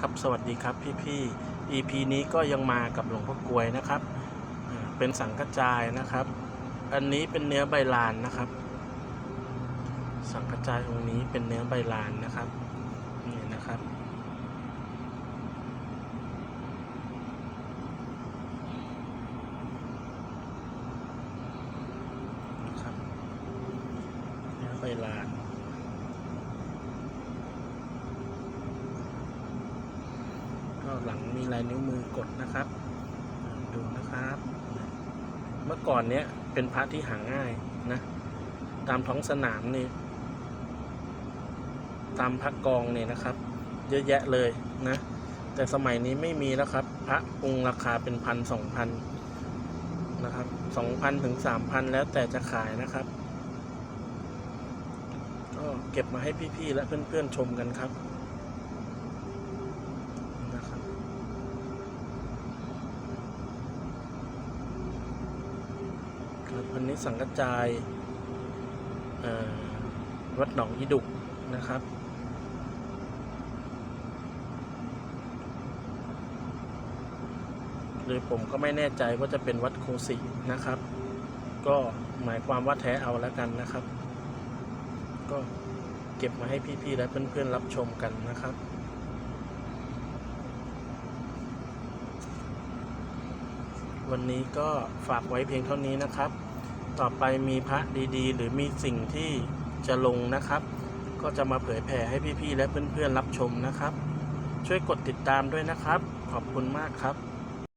ครับสวัสดีครับพี่ๆ EP นี้ก็ยังมากับหลวงพ่อกลวยนะครับ เป็นสังกระจายนะครับ อันนี้เป็นเนื้อใบลานนะครับ สังกระจายองค์นี้เป็นเนื้อใบลานนะครับนี่นะครับนะครับเนื้อใบลาน ก็หลังมีลายนิ้วมือกดนะครับ ดูนะครับ เมื่อก่อนเนี้ยเป็นพระที่หาง่ายนะ ตามท้องสนามนี่ตามพระกองเนี่ยนะครับ เยอะแยะเลยนะ แต่สมัยนี้ไม่มีแล้วครับ พระองค์ราคาเป็นพันสองพันนะครับสองพันถึงสามพันแล้วแต่จะขายนะครับก็เก็บมาให้พี่ๆและเพื่อนๆชมกันครับ ครันนี้สังกระจายวัดหนองอีดุกนะครับ หรือผมก็ไม่แน่ใจว่าจะเป็นวัดโคสินะครับ ก็หมายความว่าแท้เอาแล้วกันนะครับ ก็เก็บมาให้พี่ๆและเพื่อนๆรับชมกันนะครับวันนี้ก็ฝากไว้เพียงเท่านี้นะครับ ต่อไปมีพระดีๆ หรือมีสิ่งที่จะลงนะครับ ก็จะมาเผยแผ่ให้พี่ๆและเพื่อนๆรับชมนะครับ ช่วยกดติดตามด้วยนะครับ ขอบคุณมากครับ